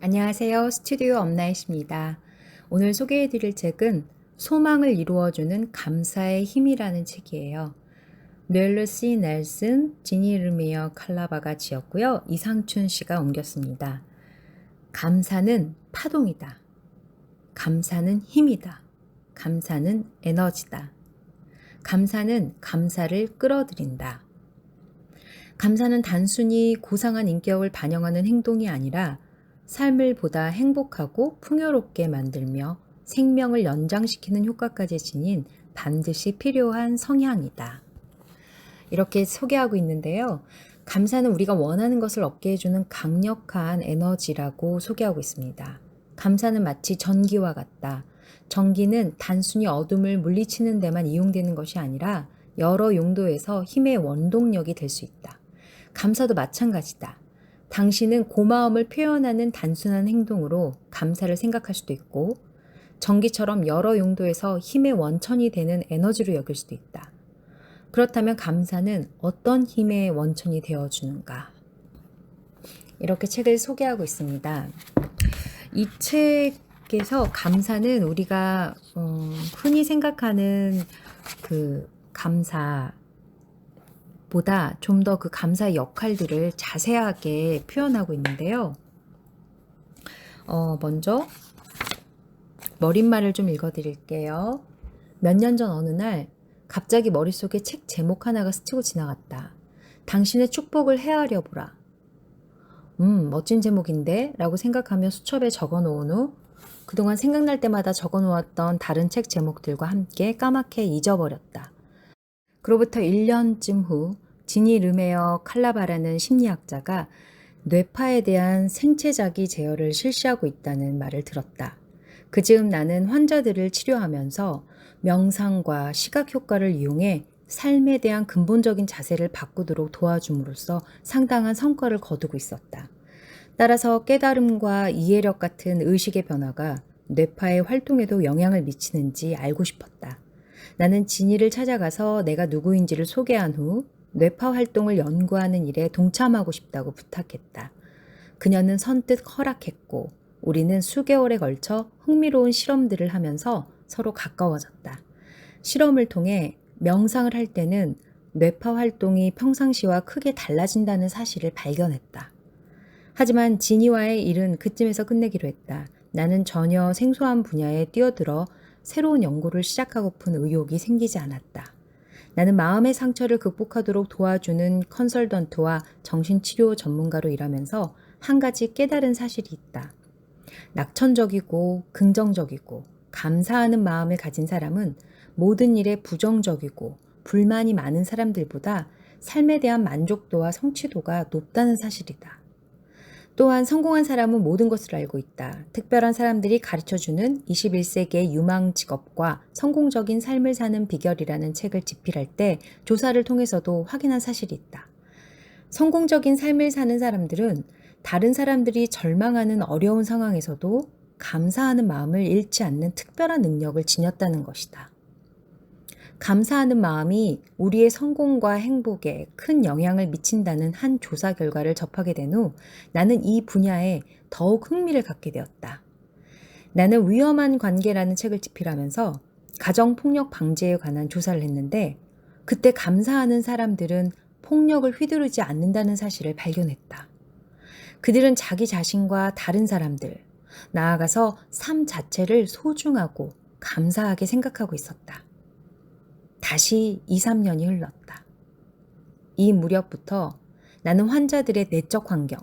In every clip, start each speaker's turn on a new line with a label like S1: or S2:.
S1: 안녕하세요. 스튜디오 엄나잇입니다. 오늘 소개해 드릴 책은 소망을 이루어주는 감사의 힘이라는 책이에요. 넬르 시 넬슨, 지니 르미어 칼라바가 지었고요. 이상춘 씨가 옮겼습니다. 감사는 파동이다. 감사는 힘이다. 감사는 에너지다. 감사는 감사를 끌어들인다. 감사는 단순히 고상한 인격을 반영하는 행동이 아니라 삶을 보다 행복하고 풍요롭게 만들며 생명을 연장시키는 효과까지 지닌 반드시 필요한 성향이다. 이렇게 소개하고 있는데요. 감사는 우리가 원하는 것을 얻게 해주는 강력한 에너지라고 소개하고 있습니다. 감사는 마치 전기와 같다. 전기는 단순히 어둠을 물리치는 데만 이용되는 것이 아니라 여러 용도에서 힘의 원동력이 될 수 있다. 감사도 마찬가지다. 당신은 고마움을 표현하는 단순한 행동으로 감사를 생각할 수도 있고, 전기처럼 여러 용도에서 힘의 원천이 되는 에너지로 여길 수도 있다. 그렇다면 감사는 어떤 힘의 원천이 되어주는가? 이렇게 책을 소개하고 있습니다. 이 책에서 감사는 우리가 어, 흔히 생각하는 그 감사, 보다 좀 더 그 감사의 역할들을 자세하게 표현하고 있는데요. 어, 먼저 머릿말을 좀 읽어드릴게요. 몇 년 전 어느 날 갑자기 머릿속에 책 제목 하나가 스치고 지나갔다. 당신의 축복을 헤아려 보라. 음, 멋진 제목인데? 라고 생각하며 수첩에 적어 놓은 후 그동안 생각날 때마다 적어 놓았던 다른 책 제목들과 함께 까맣게 잊어버렸다. 그로부터 1년쯤 후 지니 르메어 칼라바라는 심리학자가 뇌파에 대한 생체자기 제어를 실시하고 있다는 말을 들었다. 그 즈음 나는 환자들을 치료하면서 명상과 시각 효과를 이용해 삶에 대한 근본적인 자세를 바꾸도록 도와줌으로써 상당한 성과를 거두고 있었다. 따라서 깨달음과 이해력 같은 의식의 변화가 뇌파의 활동에도 영향을 미치는지 알고 싶었다. 나는 진이를 찾아가서 내가 누구인지를 소개한 후 뇌파 활동을 연구하는 일에 동참하고 싶다고 부탁했다. 그녀는 선뜻 허락했고 우리는 수개월에 걸쳐 흥미로운 실험들을 하면서 서로 가까워졌다. 실험을 통해 명상을 할 때는 뇌파 활동이 평상시와 크게 달라진다는 사실을 발견했다. 하지만 지니와의 일은 그쯤에서 끝내기로 했다. 나는 전혀 생소한 분야에 뛰어들어 새로운 연구를 시작하고픈 의욕이 생기지 않았다. 나는 마음의 상처를 극복하도록 도와주는 컨설턴트와 정신치료 전문가로 일하면서 한 가지 깨달은 사실이 있다. 낙천적이고 긍정적이고 감사하는 마음을 가진 사람은 모든 일에 부정적이고 불만이 많은 사람들보다 삶에 대한 만족도와 성취도가 높다는 사실이다. 또한 성공한 사람은 모든 것을 알고 있다. 특별한 사람들이 가르쳐주는 21세기의 유망 직업과 성공적인 삶을 사는 비결이라는 책을 집필할 때 조사를 통해서도 확인한 사실이 있다. 성공적인 삶을 사는 사람들은 다른 사람들이 절망하는 어려운 상황에서도 감사하는 마음을 잃지 않는 특별한 능력을 지녔다는 것이다. 감사하는 마음이 우리의 성공과 행복에 큰 영향을 미친다는 한 조사 결과를 접하게 된 후 나는 이 분야에 더욱 흥미를 갖게 되었다. 나는 위험한 관계라는 책을 집필하면서 가정폭력 방지에 관한 조사를 했는데 그때 감사하는 사람들은 폭력을 휘두르지 않는다는 사실을 발견했다. 그들은 자기 자신과 다른 사람들, 나아가서 삶 자체를 소중하고 감사하게 생각하고 있었다. 다시 2, 3년이 흘렀다. 이 무렵부터 나는 환자들의 내적 환경,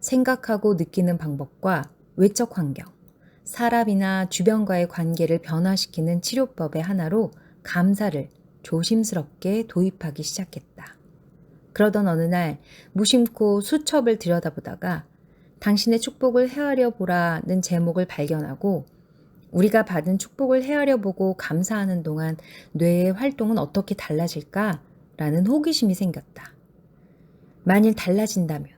S1: 생각하고 느끼는 방법과 외적 환경, 사람이나 주변과의 관계를 변화시키는 치료법의 하나로 감사를 조심스럽게 도입하기 시작했다. 그러던 어느 날 무심코 수첩을 들여다보다가 당신의 축복을 헤아려 보라는 제목을 발견하고 우리가 받은 축복을 헤아려 보고 감사하는 동안 뇌의 활동은 어떻게 달라질까? 라는 호기심이 생겼다. 만일 달라진다면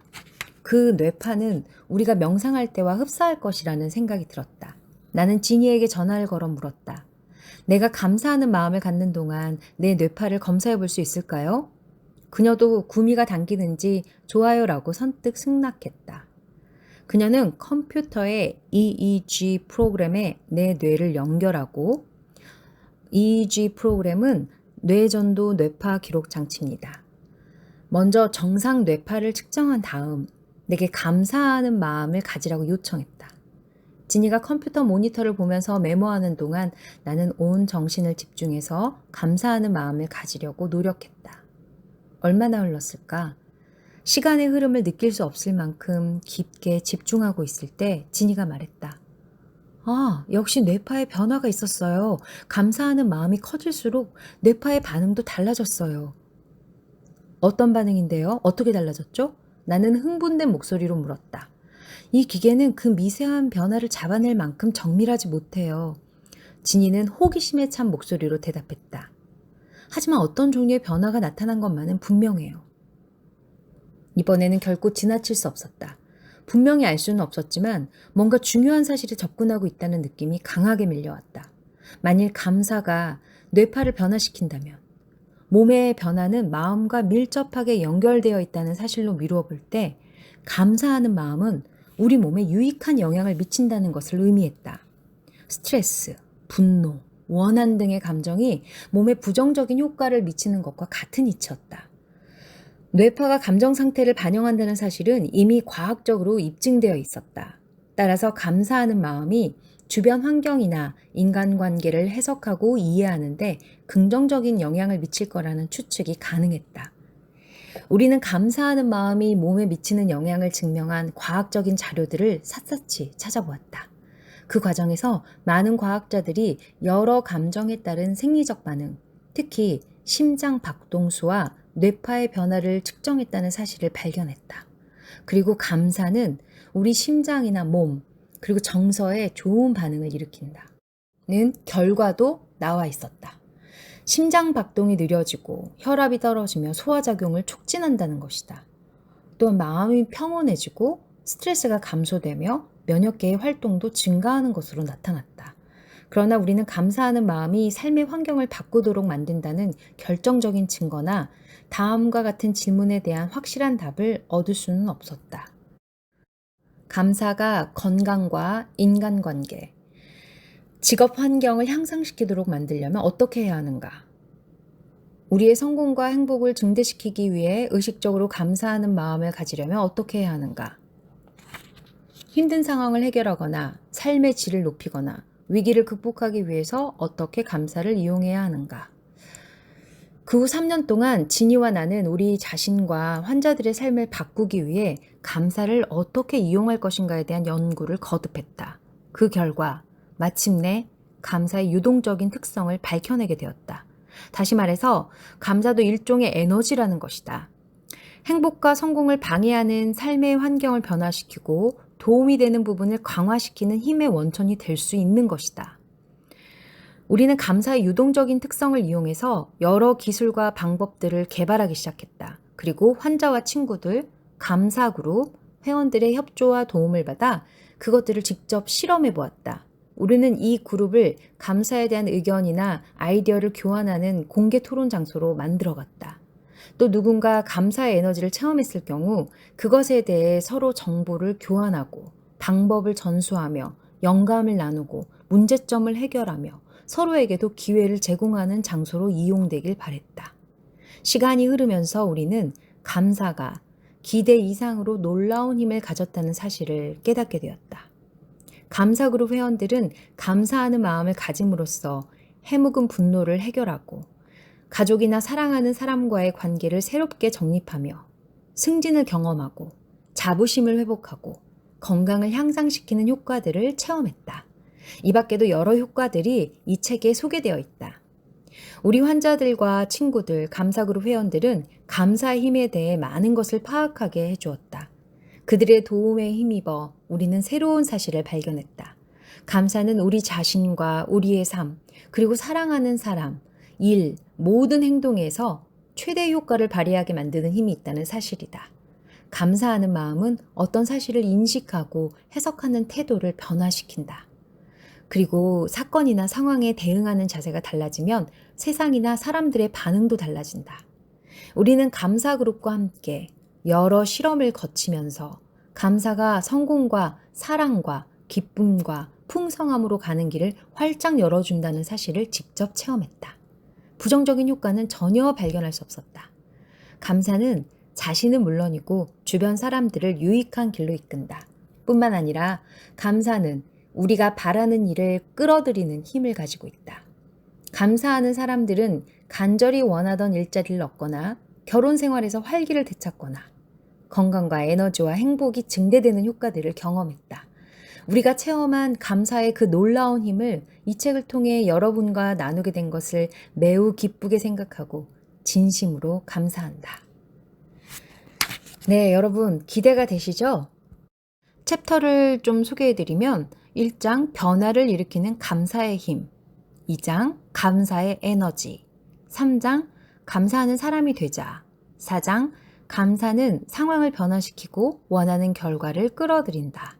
S1: 그 뇌파는 우리가 명상할 때와 흡사할 것이라는 생각이 들었다. 나는 지니에게 전화를 걸어 물었다. 내가 감사하는 마음을 갖는 동안 내 뇌파를 검사해 볼 수 있을까요? 그녀도 구미가 당기는지 좋아요라고 선뜻 승낙했다. 그녀는 컴퓨터의 EEG 프로그램에 내 뇌를 연결하고 EEG 프로그램은 뇌전도 뇌파 기록 장치입니다. 먼저 정상 뇌파를 측정한 다음 내게 감사하는 마음을 가지라고 요청했다. 지니가 컴퓨터 모니터를 보면서 메모하는 동안 나는 온 정신을 집중해서 감사하는 마음을 가지려고 노력했다. 얼마나 흘렀을까? 시간의 흐름을 느낄 수 없을 만큼 깊게 집중하고 있을 때 지니가 말했다. 아, 역시 뇌파의 변화가 있었어요. 감사하는 마음이 커질수록 뇌파의 반응도 달라졌어요. 어떤 반응인데요? 어떻게 달라졌죠? 나는 흥분된 목소리로 물었다. 이 기계는 그 미세한 변화를 잡아낼 만큼 정밀하지 못해요. 진이는 호기심에 찬 목소리로 대답했다. 하지만 어떤 종류의 변화가 나타난 것만은 분명해요. 이번에는 결코 지나칠 수 없었다. 분명히 알 수는 없었지만 뭔가 중요한 사실에 접근하고 있다는 느낌이 강하게 밀려왔다. 만일 감사가 뇌파를 변화시킨다면 몸의 변화는 마음과 밀접하게 연결되어 있다는 사실로 미루어 볼 때 감사하는 마음은 우리 몸에 유익한 영향을 미친다는 것을 의미했다. 스트레스, 분노, 원한 등의 감정이 몸에 부정적인 효과를 미치는 것과 같은 이치였다. 뇌파가 감정 상태를 반영한다는 사실은 이미 과학적으로 입증되어 있었다. 따라서 감사하는 마음이 주변 환경이나 인간관계를 해석하고 이해하는데 긍정적인 영향을 미칠 거라는 추측이 가능했다. 우리는 감사하는 마음이 몸에 미치는 영향을 증명한 과학적인 자료들을 샅샅이 찾아보았다. 그 과정에서 많은 과학자들이 여러 감정에 따른 생리적 반응, 특히 심장 박동수와 뇌파의 변화를 측정했다는 사실을 발견했다. 그리고 감사는 우리 심장이나 몸, 그리고 정서에 좋은 반응을 일으킨다. 는 결과도 나와 있었다. 심장 박동이 느려지고 혈압이 떨어지며 소화작용을 촉진한다는 것이다. 또한 마음이 평온해지고 스트레스가 감소되며 면역계의 활동도 증가하는 것으로 나타났다. 그러나 우리는 감사하는 마음이 삶의 환경을 바꾸도록 만든다는 결정적인 증거나 다음과 같은 질문에 대한 확실한 답을 얻을 수는 없었다. 감사가 건강과 인간관계, 직업 환경을 향상시키도록 만들려면 어떻게 해야 하는가? 우리의 성공과 행복을 증대시키기 위해 의식적으로 감사하는 마음을 가지려면 어떻게 해야 하는가? 힘든 상황을 해결하거나 삶의 질을 높이거나 위기를 극복하기 위해서 어떻게 감사를 이용해야 하는가? 그 후 3년 동안 진이와 나는 우리 자신과 환자들의 삶을 바꾸기 위해 감사를 어떻게 이용할 것인가에 대한 연구를 거듭했다. 그 결과 마침내 감사의 유동적인 특성을 밝혀내게 되었다. 다시 말해서 감사도 일종의 에너지라는 것이다. 행복과 성공을 방해하는 삶의 환경을 변화시키고 도움이 되는 부분을 강화시키는 힘의 원천이 될 수 있는 것이다. 우리는 감사의 유동적인 특성을 이용해서 여러 기술과 방법들을 개발하기 시작했다. 그리고 환자와 친구들, 감사 그룹, 회원들의 협조와 도움을 받아 그것들을 직접 실험해 보았다. 우리는 이 그룹을 감사에 대한 의견이나 아이디어를 교환하는 공개 토론 장소로 만들어 갔다. 또 누군가 감사의 에너지를 체험했을 경우 그것에 대해 서로 정보를 교환하고 방법을 전수하며 영감을 나누고 문제점을 해결하며 서로에게도 기회를 제공하는 장소로 이용되길 바랬다. 시간이 흐르면서 우리는 감사가 기대 이상으로 놀라운 힘을 가졌다는 사실을 깨닫게 되었다. 감사그룹 회원들은 감사하는 마음을 가짐으로써 해묵은 분노를 해결하고 가족이나 사랑하는 사람과의 관계를 새롭게 정립하며 승진을 경험하고 자부심을 회복하고 건강을 향상시키는 효과들을 체험했다. 이 밖에도 여러 효과들이 이 책에 소개되어 있다. 우리 환자들과 친구들, 감사그룹 회원들은 감사의 힘에 대해 많은 것을 파악하게 해주었다. 그들의 도움에 힘입어 우리는 새로운 사실을 발견했다. 감사는 우리 자신과 우리의 삶, 그리고 사랑하는 사람, 일, 모든 행동에서 최대 효과를 발휘하게 만드는 힘이 있다는 사실이다. 감사하는 마음은 어떤 사실을 인식하고 해석하는 태도를 변화시킨다. 그리고 사건이나 상황에 대응하는 자세가 달라지면 세상이나 사람들의 반응도 달라진다. 우리는 감사 그룹과 함께 여러 실험을 거치면서 감사가 성공과 사랑과 기쁨과 풍성함으로 가는 길을 활짝 열어준다는 사실을 직접 체험했다. 부정적인 효과는 전혀 발견할 수 없었다. 감사는 자신은 물론이고 주변 사람들을 유익한 길로 이끈다. 뿐만 아니라 감사는 우리가 바라는 일을 끌어들이는 힘을 가지고 있다. 감사하는 사람들은 간절히 원하던 일자리를 얻거나 결혼 생활에서 활기를 되찾거나 건강과 에너지와 행복이 증대되는 효과들을 경험했다. 우리가 체험한 감사의 그 놀라운 힘을 이 책을 통해 여러분과 나누게 된 것을 매우 기쁘게 생각하고 진심으로 감사한다. 네, 여러분 기대가 되시죠? 챕터를 좀 소개해드리면 1장 변화를 일으키는 감사의 힘, 2장 감사의 에너지, 3장 감사하는 사람이 되자, 4장 감사는 상황을 변화시키고 원하는 결과를 끌어들인다.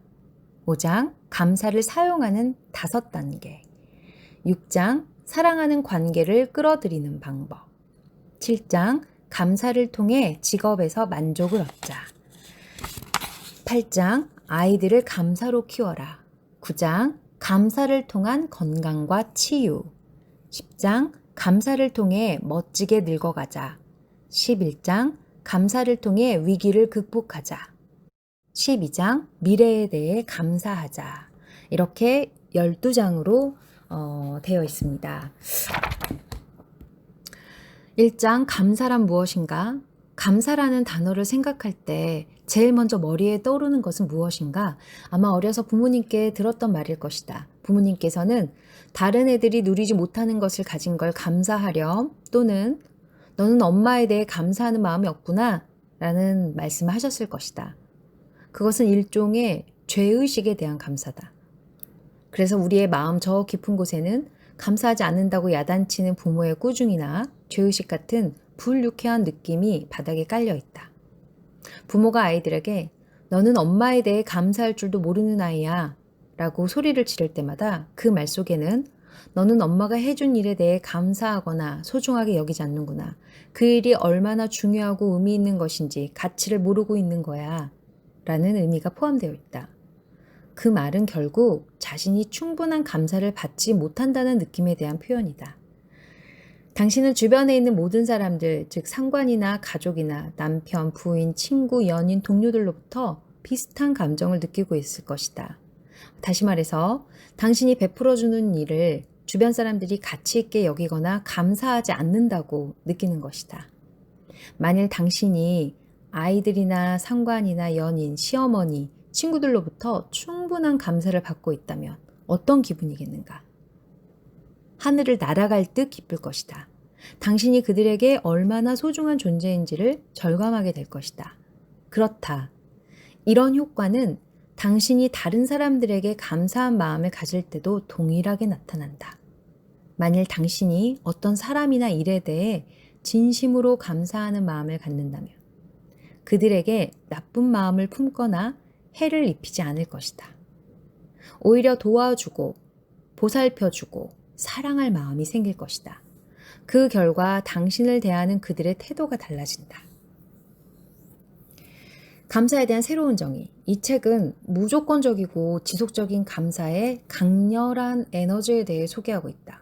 S1: 5장 감사를 사용하는 다섯 단계. 6장 사랑하는 관계를 끌어들이는 방법. 7장 감사를 통해 직업에서 만족을 얻자. 8장 아이들을 감사로 키워라. 9장 감사를 통한 건강과 치유. 10장 감사를 통해 멋지게 늙어가자. 11장 감사를 통해 위기를 극복하자. 12장 미래에 대해 감사하자. 이렇게 12장으로 어, 되어 있습니다. 1장 감사란 무엇인가? 감사라는 단어를 생각할 때 제일 먼저 머리에 떠오르는 것은 무엇인가? 아마 어려서 부모님께 들었던 말일 것이다. 부모님께서는 다른 애들이 누리지 못하는 것을 가진 걸 감사하렴 또는 너는 엄마에 대해 감사하는 마음이 없구나 라는 말씀을 하셨을 것이다. 그것은 일종의 죄의식에 대한 감사다. 그래서 우리의 마음 저 깊은 곳에는 감사하지 않는다고 야단치는 부모의 꾸중이나 죄의식 같은 불유쾌한 느낌이 바닥에 깔려 있다. 부모가 아이들에게 너는 엄마에 대해 감사할 줄도 모르는 아이야 라고 소리를 지를 때마다 그 말 속에는 너는 엄마가 해준 일에 대해 감사하거나 소중하게 여기지 않는구나. 그 일이 얼마나 중요하고 의미 있는 것인지 가치를 모르고 있는 거야. 라는 의미가 포함되어 있다. 그 말은 결국 자신이 충분한 감사를 받지 못한다는 느낌에 대한 표현이다. 당신은 주변에 있는 모든 사람들, 즉 상관이나 가족이나 남편, 부인, 친구, 연인, 동료들로부터 비슷한 감정을 느끼고 있을 것이다. 다시 말해서 당신이 베풀어주는 일을 주변 사람들이 가치 있게 여기거나 감사하지 않는다고 느끼는 것이다. 만일 당신이 아이들이나 상관이나 연인, 시어머니, 친구들로부터 충분한 감사를 받고 있다면 어떤 기분이겠는가? 하늘을 날아갈 듯 기쁠 것이다. 당신이 그들에게 얼마나 소중한 존재인지를 절감하게 될 것이다. 그렇다. 이런 효과는 당신이 다른 사람들에게 감사한 마음을 가질 때도 동일하게 나타난다. 만일 당신이 어떤 사람이나 일에 대해 진심으로 감사하는 마음을 갖는다면 그들에게 나쁜 마음을 품거나 해를 입히지 않을 것이다. 오히려 도와주고 보살펴주고 사랑할 마음이 생길 것이다. 그 결과 당신을 대하는 그들의 태도가 달라진다. 감사에 대한 새로운 정의. 이 책은 무조건적이고 지속적인 감사의 강렬한 에너지에 대해 소개하고 있다.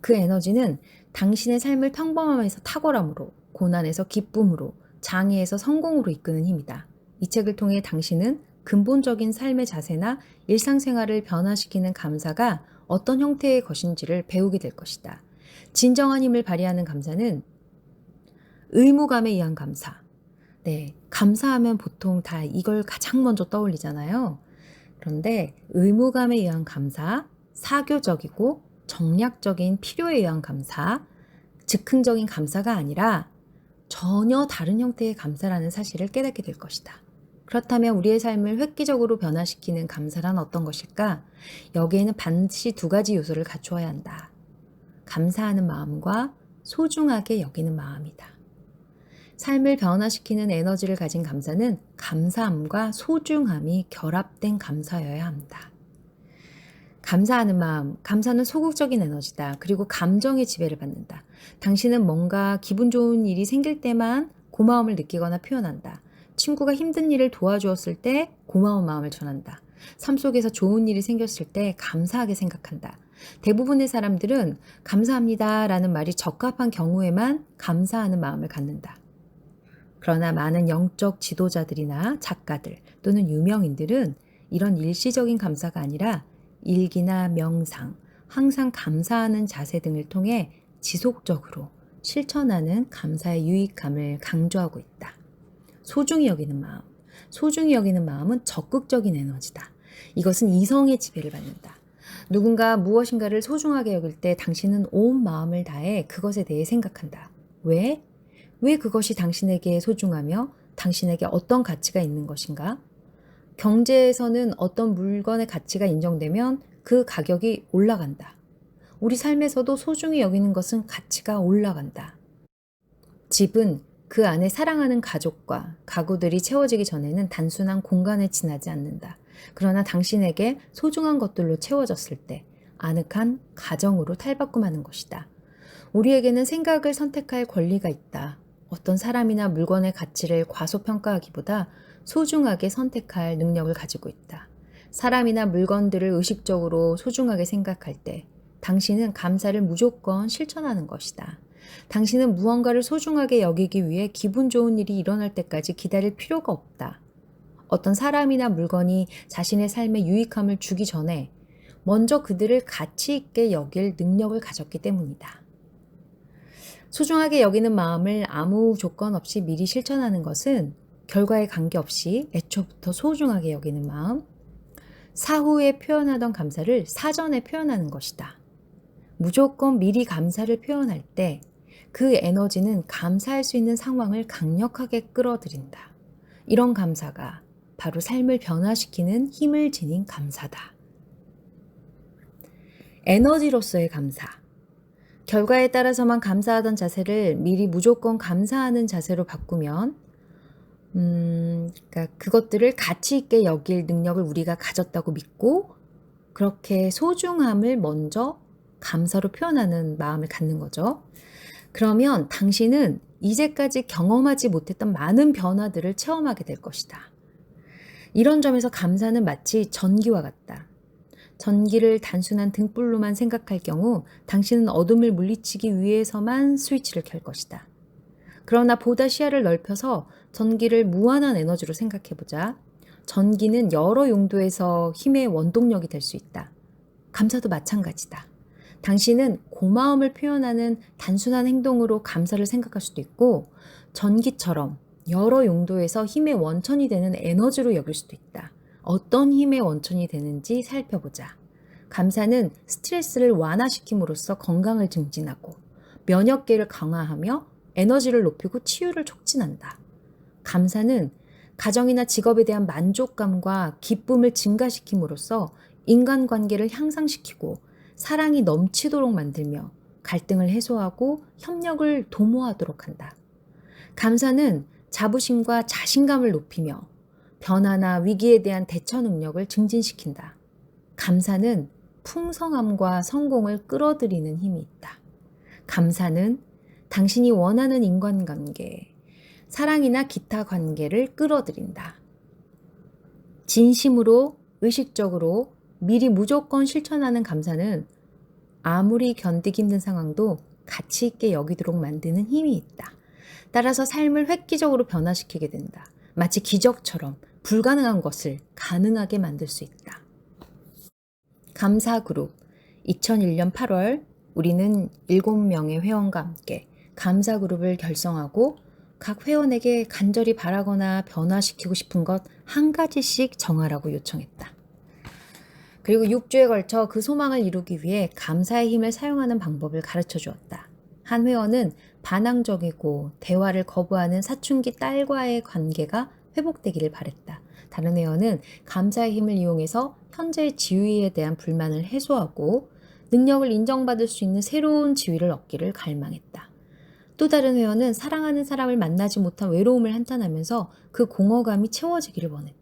S1: 그 에너지는 당신의 삶을 평범함에서 탁월함으로, 고난에서 기쁨으로, 장애에서 성공으로 이끄는 힘이다. 이 책을 통해 당신은 근본적인 삶의 자세나 일상생활을 변화시키는 감사가 어떤 형태의 것인지를 배우게 될 것이다. 진정한 힘을 발휘하는 감사는 의무감에 의한 감사. 네, 감사하면 보통 다 이걸 가장 먼저 떠올리잖아요. 그런데 의무감에 의한 감사, 사교적이고 정략적인 필요에 의한 감사, 즉흥적인 감사가 아니라 전혀 다른 형태의 감사라는 사실을 깨닫게 될 것이다. 그렇다면 우리의 삶을 획기적으로 변화시키는 감사란 어떤 것일까? 여기에는 반드시 두 가지 요소를 갖추어야 한다. 감사하는 마음과 소중하게 여기는 마음이다. 삶을 변화시키는 에너지를 가진 감사는 감사함과 소중함이 결합된 감사여야 합니다. 감사하는 마음, 감사는 소극적인 에너지다. 그리고 감정의 지배를 받는다. 당신은 뭔가 기분 좋은 일이 생길 때만 고마움을 느끼거나 표현한다. 친구가 힘든 일을 도와주었을 때 고마운 마음을 전한다. 삶 속에서 좋은 일이 생겼을 때 감사하게 생각한다. 대부분의 사람들은 감사합니다 라는 말이 적합한 경우에만 감사하는 마음을 갖는다. 그러나 많은 영적 지도자들이나 작가들 또는 유명인들은 이런 일시적인 감사가 아니라 일기나 명상, 항상 감사하는 자세 등을 통해 지속적으로 실천하는 감사의 유익함을 강조하고 있다. 소중히 여기는 마음. 소중히 여기는 마음은 적극적인 에너지다. 이것은 이성의 지배를 받는다. 누군가 무엇인가를 소중하게 여길 때 당신은 온 마음을 다해 그것에 대해 생각한다. 왜? 왜 그것이 당신에게 소중하며 당신에게 어떤 가치가 있는 것인가? 경제에서는 어떤 물건의 가치가 인정되면 그 가격이 올라간다. 우리 삶에서도 소중히 여기는 것은 가치가 올라간다. 집은 그 안에 사랑하는 가족과 가구들이 채워지기 전에는 단순한 공간에 지나지 않는다. 그러나 당신에게 소중한 것들로 채워졌을 때 아늑한 가정으로 탈바꿈하는 것이다. 우리에게는 생각을 선택할 권리가 있다. 어떤 사람이나 물건의 가치를 과소평가하기보다 소중하게 선택할 능력을 가지고 있다. 사람이나 물건들을 의식적으로 소중하게 생각할 때 당신은 감사를 무조건 실천하는 것이다. 당신은 무언가를 소중하게 여기기 위해 기분 좋은 일이 일어날 때까지 기다릴 필요가 없다. 어떤 사람이나 물건이 자신의 삶에 유익함을 주기 전에 먼저 그들을 가치 있게 여길 능력을 가졌기 때문이다. 소중하게 여기는 마음을 아무 조건 없이 미리 실천하는 것은 결과에 관계없이 애초부터 소중하게 여기는 마음, 사후에 표현하던 감사를 사전에 표현하는 것이다. 무조건 미리 감사를 표현할 때 그 에너지는 감사할 수 있는 상황을 강력하게 끌어들인다. 이런 감사가 바로 삶을 변화시키는 힘을 지닌 감사다. 에너지로서의 감사. 결과에 따라서만 감사하던 자세를 미리 무조건 감사하는 자세로 바꾸면, 음, 그러니까 그것들을 가치 있게 여길 능력을 우리가 가졌다고 믿고, 그렇게 소중함을 먼저 감사로 표현하는 마음을 갖는 거죠. 그러면 당신은 이제까지 경험하지 못했던 많은 변화들을 체험하게 될 것이다. 이런 점에서 감사는 마치 전기와 같다. 전기를 단순한 등불로만 생각할 경우 당신은 어둠을 물리치기 위해서만 스위치를 켤 것이다. 그러나 보다 시야를 넓혀서 전기를 무한한 에너지로 생각해보자. 전기는 여러 용도에서 힘의 원동력이 될 수 있다. 감사도 마찬가지다. 당신은 고마움을 표현하는 단순한 행동으로 감사를 생각할 수도 있고 전기처럼 여러 용도에서 힘의 원천이 되는 에너지로 여길 수도 있다. 어떤 힘의 원천이 되는지 살펴보자. 감사는 스트레스를 완화시킴으로써 건강을 증진하고 면역계를 강화하며 에너지를 높이고 치유를 촉진한다. 감사는 가정이나 직업에 대한 만족감과 기쁨을 증가시킴으로써 인간관계를 향상시키고 사랑이 넘치도록 만들며 갈등을 해소하고 협력을 도모하도록 한다. 감사는 자부심과 자신감을 높이며 변화나 위기에 대한 대처 능력을 증진시킨다. 감사는 풍성함과 성공을 끌어들이는 힘이 있다. 감사는 당신이 원하는 인간관계, 사랑이나 기타 관계를 끌어들인다. 진심으로, 의식적으로 미리 무조건 실천하는 감사는 아무리 견디기 힘든 상황도 가치 있게 여기도록 만드는 힘이 있다. 따라서 삶을 획기적으로 변화시키게 된다. 마치 기적처럼 불가능한 것을 가능하게 만들 수 있다. 감사 그룹 2001년 8월 우리는 7명의 회원과 함께 감사 그룹을 결성하고 각 회원에게 간절히 바라거나 변화시키고 싶은 것 한 가지씩 정하라고 요청했다. 그리고 6주에 걸쳐 그 소망을 이루기 위해 감사의 힘을 사용하는 방법을 가르쳐 주었다. 한 회원은 반항적이고 대화를 거부하는 사춘기 딸과의 관계가 회복되기를 바랬다. 다른 회원은 감사의 힘을 이용해서 현재의 지위에 대한 불만을 해소하고 능력을 인정받을 수 있는 새로운 지위를 얻기를 갈망했다. 또 다른 회원은 사랑하는 사람을 만나지 못한 외로움을 한탄하면서 그 공허감이 채워지기를 원했다.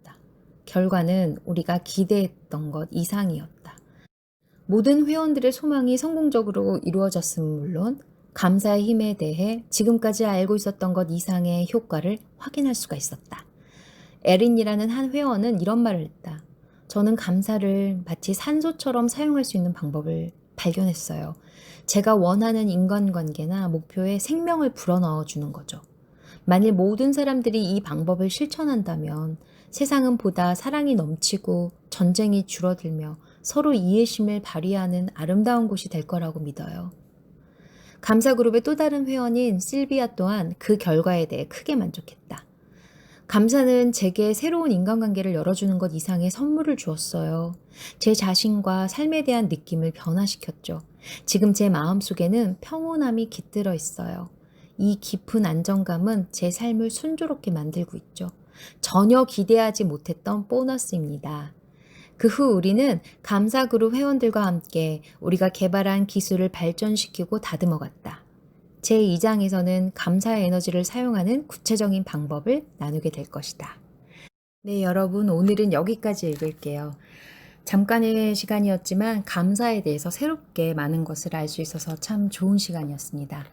S1: 결과는 우리가 기대했던 것 이상이었다. 모든 회원들의 소망이 성공적으로 이루어졌음은 물론 감사의 힘에 대해 지금까지 알고 있었던 것 이상의 효과를 확인할 수가 있었다. 에린이라는 한 회원은 이런 말을 했다. 저는 감사를 마치 산소처럼 사용할 수 있는 방법을 발견했어요. 제가 원하는 인간관계나 목표에 생명을 불어넣어 주는 거죠. 만일 모든 사람들이 이 방법을 실천한다면 세상은 보다 사랑이 넘치고 전쟁이 줄어들며 서로 이해심을 발휘하는 아름다운 곳이 될 거라고 믿어요. 감사그룹의 또 다른 회원인 실비아 또한 그 결과에 대해 크게 만족했다. 감사는 제게 새로운 인간관계를 열어주는 것 이상의 선물을 주었어요. 제 자신과 삶에 대한 느낌을 변화시켰죠. 지금 제 마음 속에는 평온함이 깃들어 있어요. 이 깊은 안정감은 제 삶을 순조롭게 만들고 있죠. 전혀 기대하지 못했던 보너스입니다. 그 후 우리는 감사그룹 회원들과 함께 우리가 개발한 기술을 발전시키고 다듬어 갔다. 제 2장에서는 감사의 에너지를 사용하는 구체적인 방법을 나누게 될 것이다. 네, 여러분, 오늘은 여기까지 읽을게요. 잠깐의 시간이었지만 감사에 대해서 새롭게 많은 것을 알 수 있어서 참 좋은 시간이었습니다.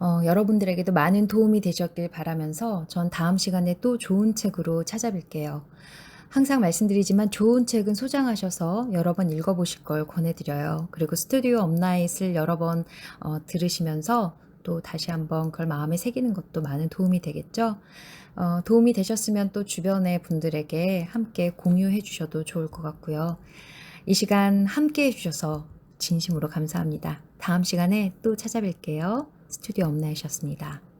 S1: 어, 여러분들에게도 많은 도움이 되셨길 바라면서 전 다음 시간에 또 좋은 책으로 찾아뵐게요. 항상 말씀드리지만 좋은 책은 소장하셔서 여러 번 읽어보실 걸 권해드려요. 그리고 스튜디오 업나잇을 여러 번 어, 들으시면서 또 다시 한번 그걸 마음에 새기는 것도 많은 도움이 되겠죠. 어, 도움이 되셨으면 또 주변의 분들에게 함께 공유해 주셔도 좋을 것 같고요. 이 시간 함께 해주셔서 진심으로 감사합니다. 다음 시간에 또 찾아뵐게요. 스튜디오 업나잇이었습니다.